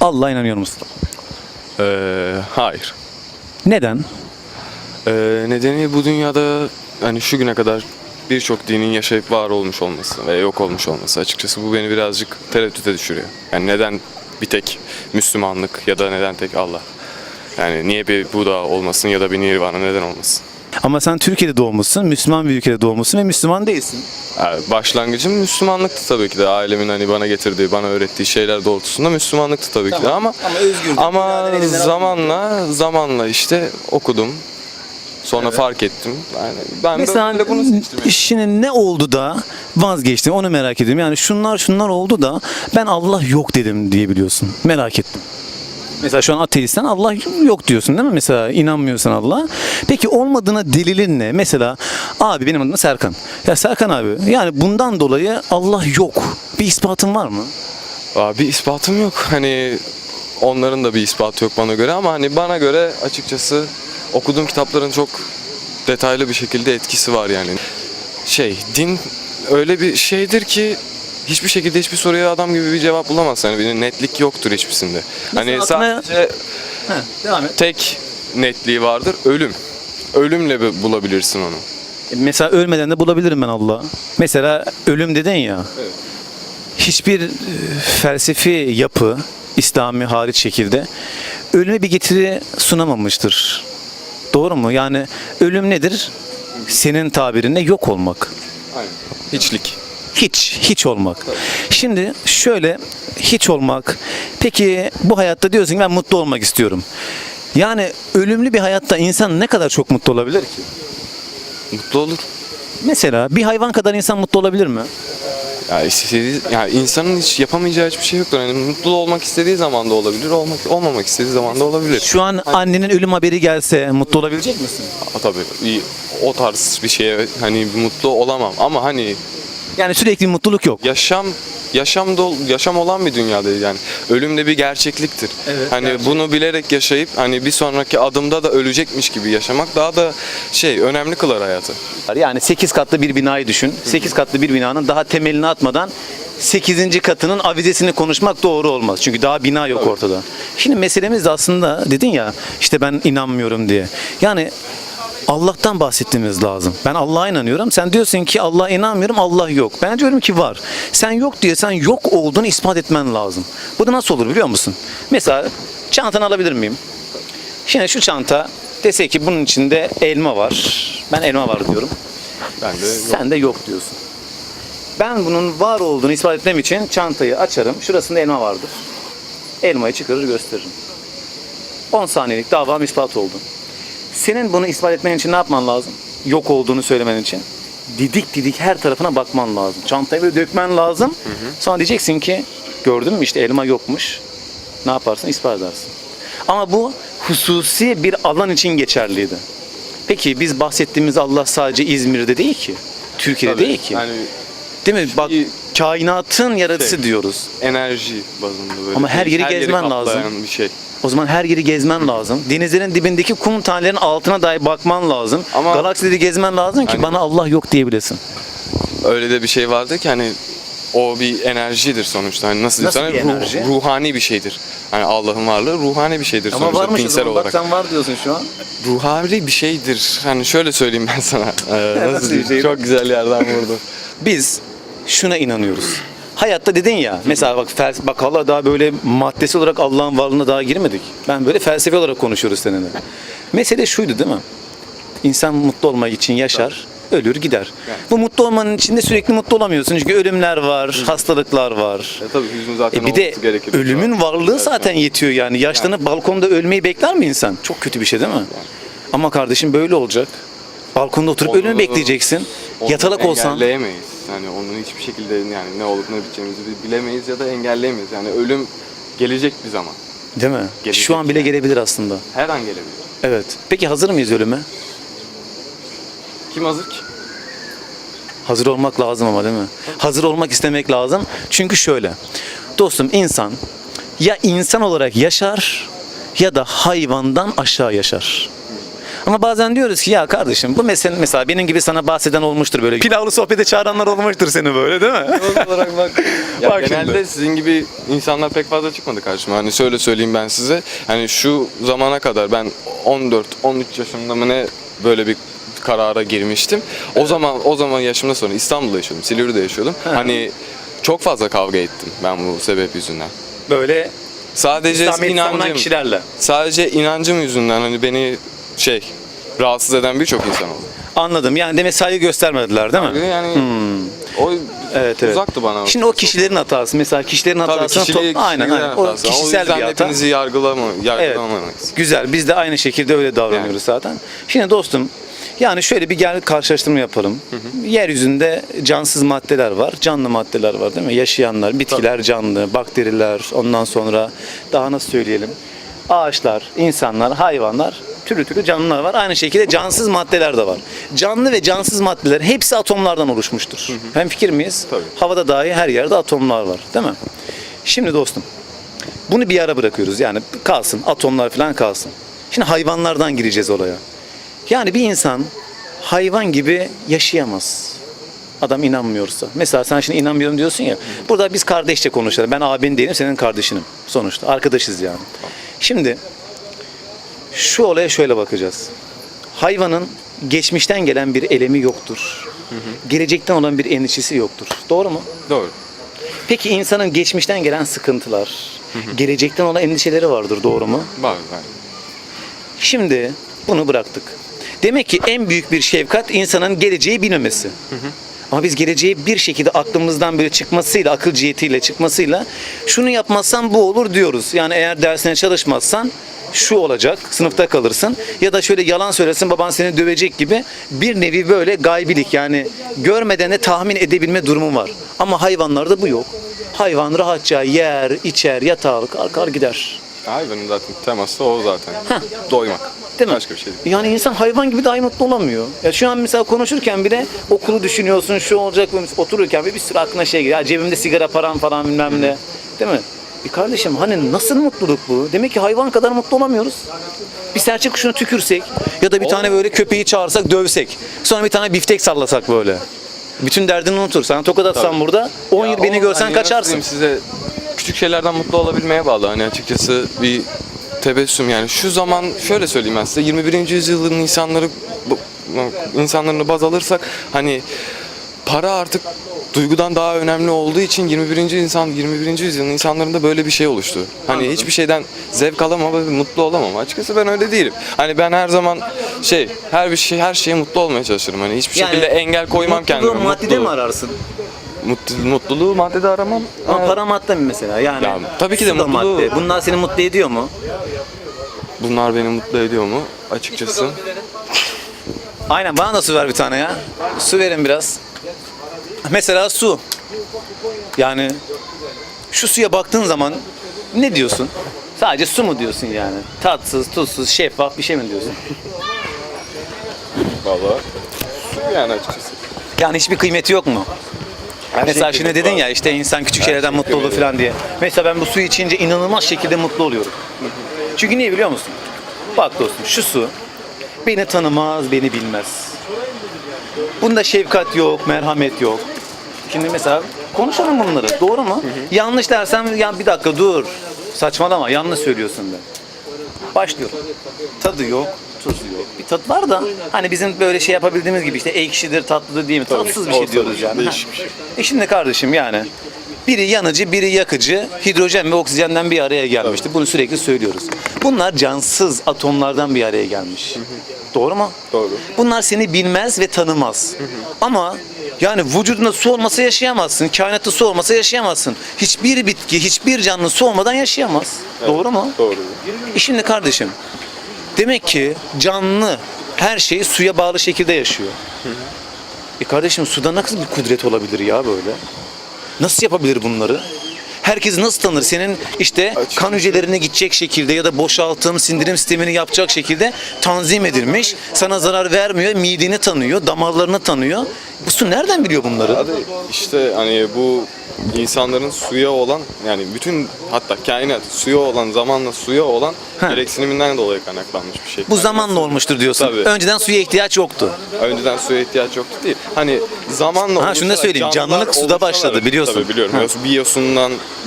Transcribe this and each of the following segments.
Allah'a inanıyor musun? Ee, hayır. Neden? Ee, nedeni bu dünyada hani şu güne kadar birçok dinin yaşayıp var olmuş olması ve yok olmuş olması. Açıkçası bu beni birazcık tereddüte düşürüyor. Yani neden bir tek Müslümanlık ya da neden tek Allah? Yani niye bir Buda olmasın ya da bir Nirvana neden olmasın? Ama sen Türkiye'de doğmuşsun, Müslüman bir ülkede doğmuşsun ve Müslüman değilsin. Yani başlangıcım Müslümanlıktı tabii ki de. Ailemin hani bana getirdiği, bana öğrettiği şeyler doğrultusunda Müslümanlıktı tabii ki de ama Ama özgürdün, ama iraden elinden zamanla zamanla işte okudum. Sonra fark ettim. Yani ben Mesela böyle bunu seçtim. yani. işinin ne oldu da vazgeçtin onu merak ediyorum. Yani şunlar şunlar oldu da ben Allah yok dedim diyebiliyorsun. Merak ettim. Mesela şu an ateistsen Allah yok diyorsun değil mi? Mesela inanmıyorsan Allah. Peki olmadığına delilin ne? Mesela abi benim adım Serkan. Ya Serkan abi yani bundan dolayı Allah yok. Bir ispatın var mı? Aa, bir ispatım yok. Hani onların da bir ispatı yok bana göre ama hani bana göre açıkçası okuduğum kitapların çok detaylı bir şekilde etkisi var yani. Şey, din öyle bir şeydir ki hiçbir şekilde hiçbir soruya adam gibi bir cevap bulamazsın. Yani bir netlik yoktur hiçbirisinde. Hani aklına- sadece devam et. tek netliği vardır ölüm. Ölümle bulabilirsin onu. Mesela ölmeden de bulabilirim ben Allah'ı. Mesela ölüm dedin ya. Evet. Hiçbir e, felsefi yapı İslami hariç şekilde ölüme bir getiri sunamamıştır. Doğru mu? Yani ölüm nedir? Senin tabirinde yok olmak. Aynen. Hiçlik. Hiç, hiç olmak. Şimdi şöyle hiç olmak. Peki bu hayatta diyorsun ki ben mutlu olmak istiyorum. Yani ölümlü bir hayatta insan ne kadar çok mutlu olabilir ki? Mutlu olur. Mesela bir hayvan kadar insan mutlu olabilir mi? Ya istediği, ya insanın hiç yapamayacağı hiçbir şey yoktur. Yani mutlu olmak istediği zaman da olabilir, olmak olmamak istediği zaman da olabilir. Şu an annenin ölüm haberi gelse mutlu olabilecek misin? Ha, tabii iyi, o tarz bir şeye hani mutlu olamam ama hani Yani sürekli mutluluk yok. yaşam yaşam dol, yaşam olan bir dünyadayız yani. Ölüm de bir gerçekliktir. Evet, hani gerçek. bunu bilerek yaşayıp hani bir sonraki adımda da ölecekmiş gibi yaşamak daha da şey önemli kılar hayatı. Yani 8 katlı bir binayı düşün. 8 katlı bir binanın daha temelini atmadan 8. katının avizesini konuşmak doğru olmaz. Çünkü daha bina yok ortada. Şimdi meselemiz de aslında dedin ya işte ben inanmıyorum diye. Yani Allah'tan bahsettiğimiz lazım. Ben Allah'a inanıyorum. Sen diyorsun ki Allah'a inanmıyorum. Allah yok. Ben diyorum ki var. Sen yok diyorsan yok olduğunu ispat etmen lazım. Bu da nasıl olur biliyor musun? Mesela çantanı alabilir miyim? Şimdi şu çanta dese ki bunun içinde elma var. Ben elma var diyorum. Ben de yok. Sen de yok diyorsun. Ben bunun var olduğunu ispat etmem için çantayı açarım. Şurasında elma vardır. Elmayı çıkarır gösteririm. 10 saniyelik davam ispat oldu. Senin bunu ispat etmen için ne yapman lazım? Yok olduğunu söylemen için. Didik didik her tarafına bakman lazım. Çantayı böyle dökmen lazım. Sonra diyeceksin ki gördün mü işte elma yokmuş. Ne yaparsın? İspat edersin. Ama bu hususi bir alan için geçerliydi. Peki biz bahsettiğimiz Allah sadece İzmir'de değil ki. Türkiye'de Tabii, değil ki. Yani değil mi? Bak kainatın yaratıcısı Şey. diyoruz. enerji bazında böyle. Ama her yeri gezmen kaplayan lazım. bir şey. O zaman her yeri gezmen lazım. Denizlerin dibindeki kum tanelerin altına dahi bakman lazım. Ama- Galaksileri gezmen lazım ki Hani- bana Allah yok diyebilesin. öyle de bir şey vardı ki hani o bir enerjidir sonuçta. Hani nasıl, Nasıl diyeyim sana? Ruh- ruhani bir şeydir. Hani Allah'ın varlığı ruhani bir şeydir Ama sonuçta dinsel zaman. Bak olarak. sen var diyorsun şu an. Ruhani bir şeydir. Hani şöyle söyleyeyim ben sana. Ee, Nasıl nasıl bir şey? Çok güzel yerden vurdu. Biz şuna inanıyoruz. Hayatta dedin ya mesela bak fels bak hala daha böyle maddesi olarak Allah'ın varlığına daha girmedik. Ben böyle felsefe olarak konuşuyoruz seninle. Mesele şuydu değil mi? İnsan mutlu olmak için yaşar, ölür gider. Bu mutlu olmanın içinde sürekli mutlu olamıyorsun çünkü ölümler var, hastalıklar var. E tabii hüznün zaten E bir de gerekir. ölümün varlığı zaten yetiyor yani. Yaşlanıp balkonda ölmeyi bekler mi insan? Çok kötü bir şey değil mi? Ama kardeşim böyle olacak. Balkonda oturup ölümü bekleyeceksin. Yatalak olsan. Engelleyemeyiz. Yani onun hiçbir şekilde yani ne olup ne biteceğimizi bi- bilemeyiz ya da engelleyemeyiz. Yani ölüm gelecek bir zaman. Değil mi? Gelecek Şu an bile yani. gelebilir aslında. Her an gelebilir. Evet. Peki hazır mıyız ölüme? Kim hazır ki? Hazır olmak lazım ama değil mi? Hazır olmak istemek lazım. Çünkü şöyle. Dostum insan ya insan olarak yaşar ya da hayvandan aşağı yaşar. Ama bazen diyoruz ki ya kardeşim bu mesele mesela benim gibi sana bahseden olmuştur böyle. Pilavlı sohbete çağıranlar olmuştur seni böyle değil mi? Olarak bak. Ya Bak genelde şimdi. sizin gibi insanlar pek fazla çıkmadı karşıma. Hani şöyle söyleyeyim ben size. Hani şu zamana kadar ben 14 13 yaşımda mı ne böyle bir karara girmiştim. O zaman o zaman yaşımda sonra İstanbul'da yaşıyordum. Silivri'de yaşıyordum. Hani çok fazla kavga ettim ben bu sebep yüzünden. Böyle Sadece İslamiyet'i savunan inancım, kişilerle. sadece inancım yüzünden hani beni şey rahatsız eden birçok insan oldu. Anladım. Yani demek saygı göstermediler değil mi? Yani o Hmm. Evet, evet. uzaktı bana. Şimdi o kişilerin hatası. Mesela kişilerin Tabii hatasını kişiliği, top- aynen, aynen. O hatası. kişisel o yüzden bir hata. hepinizi yargılama, Evet. Güzel. Biz de aynı şekilde öyle davranıyoruz Yani. zaten. Şimdi dostum yani şöyle bir gel karşılaştırma yapalım. Yeryüzünde cansız maddeler var, canlı maddeler var değil mi? Yaşayanlar, bitkiler canlı, bakteriler, ondan sonra daha nasıl söyleyelim? Ağaçlar, insanlar, hayvanlar, türlü türlü canlılar var. Aynı şekilde cansız maddeler de var. Canlı ve cansız maddeler hepsi atomlardan oluşmuştur. Hem fikir miyiz? Tabii. Havada dahi her yerde atomlar var, değil mi? Şimdi dostum, bunu bir ara bırakıyoruz. Yani kalsın, atomlar falan kalsın. Şimdi hayvanlardan gireceğiz olaya. Yani bir insan hayvan gibi yaşayamaz. Adam inanmıyorsa. Mesela sen şimdi inanmıyorum diyorsun ya. Burada biz kardeşçe konuşalım. Ben abin değilim, senin kardeşinim. Sonuçta arkadaşız yani. Şimdi şu olaya şöyle bakacağız. Hayvanın geçmişten gelen bir elemi yoktur. Gelecekten olan bir endişesi yoktur. Doğru mu? Doğru. Peki insanın geçmişten gelen sıkıntılar, gelecekten olan endişeleri vardır. Doğru mu? Var var. Şimdi bunu bıraktık. Demek ki en büyük bir şefkat insanın geleceği bilmemesi. Ama biz geleceği bir şekilde aklımızdan böyle çıkmasıyla, akıl cihetiyle çıkmasıyla şunu yapmazsan bu olur diyoruz. Yani eğer dersine çalışmazsan şu olacak, sınıfta kalırsın. Ya da şöyle yalan söylesin baban seni dövecek gibi bir nevi böyle gaybilik yani görmeden de tahmin edebilme durumu var. Ama hayvanlarda bu yok. Hayvan rahatça yer, içer, yatağı kalkar gider. Hayvanın zaten teması o zaten. Doymak. Değil mi? Başka bir şey değil. Yani insan hayvan gibi dahi mutlu olamıyor. Ya şu an mesela konuşurken bile okulu düşünüyorsun, şu olacak mı? Otururken bir, bir sürü aklına şey geliyor. Ya cebimde sigara param falan bilmem ne. Değil mi? E kardeşim hani nasıl mutluluk bu? Demek ki hayvan kadar mutlu olamıyoruz. Bir serçe kuşunu tükürsek ya da bir tane böyle köpeği çağırsak dövsek. Sonra bir tane biftek sallasak böyle. Bütün derdini unutur. Sana tokat atsam burada 10 Ya yıl beni görsen hani kaçarsın. Size küçük şeylerden mutlu olabilmeye bağlı. Hani açıkçası bir tebessüm yani şu zaman şöyle söyleyeyim ben size 21. yüzyılın insanları insanlarını baz alırsak hani para artık duygudan daha önemli olduğu için 21. insan 21. yüzyılın insanlarında böyle bir şey oluştu. Hani Anladım. hiçbir şeyden zevk alamam ve mutlu olamam. Açıkçası ben öyle değilim. Hani ben her zaman şey her bir şey her şeye mutlu olmaya çalışırım. Hani hiçbir Yani şekilde engel koymam kendime. Mutluluğu maddede mi ararsın? Mutlu, mutluluğu maddede aramam. Ama Ama para madde mi mesela? Yani Ya, tabii ki de su da mutluluğu- madde. Bunlar seni mutlu ediyor mu? bunlar beni mutlu ediyor mu? Açıkçası. Aynen bana da su ver bir tane ya. Su verin biraz. Mesela su. Yani şu suya baktığın zaman ne diyorsun? Sadece su mu diyorsun yani? Tatsız, tuzsuz, şeffaf bir şey mi diyorsun? Vallahi. Yani açıkçası. Yani hiçbir kıymeti yok mu? Mesela şey şimdi dedin ya işte insan küçük şeylerden mutlu olur falan diye. Mesela ben bu suyu içince inanılmaz şekilde mutlu oluyorum. Çünkü niye biliyor musun? Bak dostum şu su beni tanımaz, beni bilmez. Bunda şefkat yok, merhamet yok. Şimdi mesela konuşalım bunları. Doğru mu? Yanlış dersem ya bir dakika dur. Saçmalama yanlış söylüyorsun de. Başlıyorum. Tadı yok, tuzu yok. Bir tat var da hani bizim böyle şey yapabildiğimiz gibi işte ekşidir, tatlıdır değil mi? Tatsız bir şey ortada diyoruz yani. değişik bir şey. E şimdi kardeşim yani biri yanıcı, biri yakıcı, hidrojen ve oksijenden bir araya gelmişti. Bunu sürekli söylüyoruz. Bunlar cansız atomlardan bir araya gelmiş. Doğru mu? Doğru. Bunlar seni bilmez ve tanımaz. Ama yani vücudunda su olmasa yaşayamazsın. Kainatta su olmasa yaşayamazsın. Hiçbir bitki, hiçbir canlı su olmadan yaşayamaz. Doğru mu? Doğru. E şimdi kardeşim, demek ki canlı her şey suya bağlı şekilde yaşıyor. E kardeşim suda nasıl bir kudret olabilir ya böyle? Nasıl yapabilir bunları? Herkes nasıl tanır? Senin işte kan hücrelerine gidecek şekilde ya da boşaltım, sindirim sistemini yapacak şekilde tanzim edilmiş. Sana zarar vermiyor, mideni tanıyor, damarlarını tanıyor. Bu su nereden biliyor bunları? Hadi işte hani bu insanların suya olan yani bütün hatta kainat suya olan zamanla suya olan gereksiniminden dolayı kaynaklanmış bir şey. Bu zamanla olmuştur diyorsun. Tabii. Önceden suya ihtiyaç yoktu. Önceden suya ihtiyaç yoktu değil. Hani zamanla Ha, şunu da oluşarak söyleyeyim, canlılar canlılık suda oluşarak- başladı, biliyorsun. Tabii biliyorum. Ha.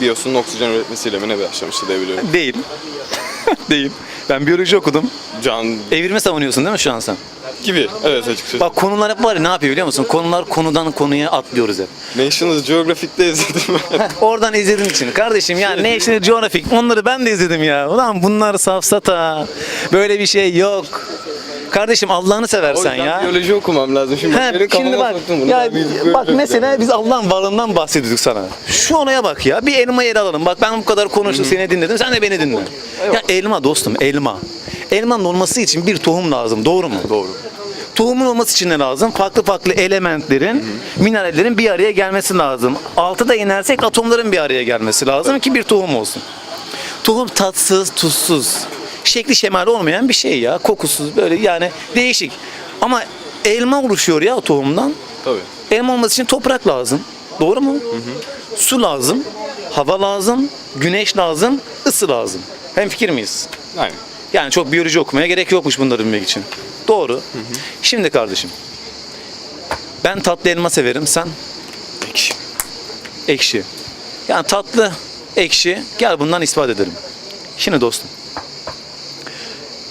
Bir yosundan bir yosunun oksijen üretmesiyle mi ne başlamıştı diye biliyorum. Değil. Değil. Ben biyoloji okudum. Can Evirme savunuyorsun değil mi şu an sen? gibi. Evet açıkçası. Bak konular hep var ya ne yapıyor biliyor musun? Konular konudan konuya atlıyoruz hep. National Geographic'te izledim ben. Oradan izlediğin için. Kardeşim ya National Geographic onları ben de izledim ya. Ulan bunlar safsata. Böyle bir şey yok. Kardeşim Allah'ını seversen ya. biyoloji okumam lazım. Şimdi, He, şimdi bak bunu. ya bak mesela biz Allah'ın varlığından bahsediyorduk sana. Şu olaya bak ya bir elma yer alalım. Bak ben bu kadar konuştum seni dinledim sen de beni dinle. Ya elma dostum elma. Elmanın olması için bir tohum lazım doğru mu? Doğru. Tohumun olması için ne lazım? Farklı farklı elementlerin, minerallerin bir araya gelmesi lazım. Altıda inersek atomların bir araya gelmesi lazım ki bir tohum olsun. Tohum tatsız, tuzsuz, şekli şemali olmayan bir şey ya. Kokusuz böyle yani değişik. Ama elma oluşuyor ya o tohumdan. Tabii. Elma olması için toprak lazım. Doğru mu? Su lazım, hava lazım, güneş lazım, ısı lazım. Hem fikir miyiz? Aynen. Yani çok biyoloji okumaya gerek yokmuş bunları bilmek için. Doğru. Şimdi kardeşim. Ben tatlı elma severim. Sen Ekşi. ekşi. Yani tatlı, ekşi. Gel bundan ispat edelim. Şimdi dostum.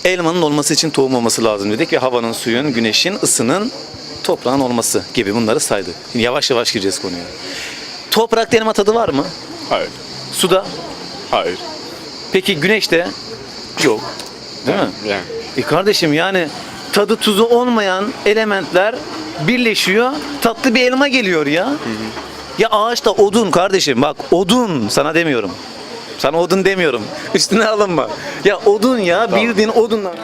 Elmanın olması için tohum olması lazım dedik ve havanın, suyun, güneşin, ısının, toprağın olması gibi bunları saydık. Şimdi yavaş yavaş gireceğiz konuya. Toprakta elma tadı var mı? Hayır. Suda? Hayır. Peki güneşte? Yok. Değil mi? Yani. E kardeşim yani tadı tuzu olmayan elementler birleşiyor. Tatlı bir elma geliyor ya. Ya ağaçta odun kardeşim bak odun sana demiyorum. Sana odun demiyorum. Üstüne alınma. Ya odun ya bildiğin odunlar.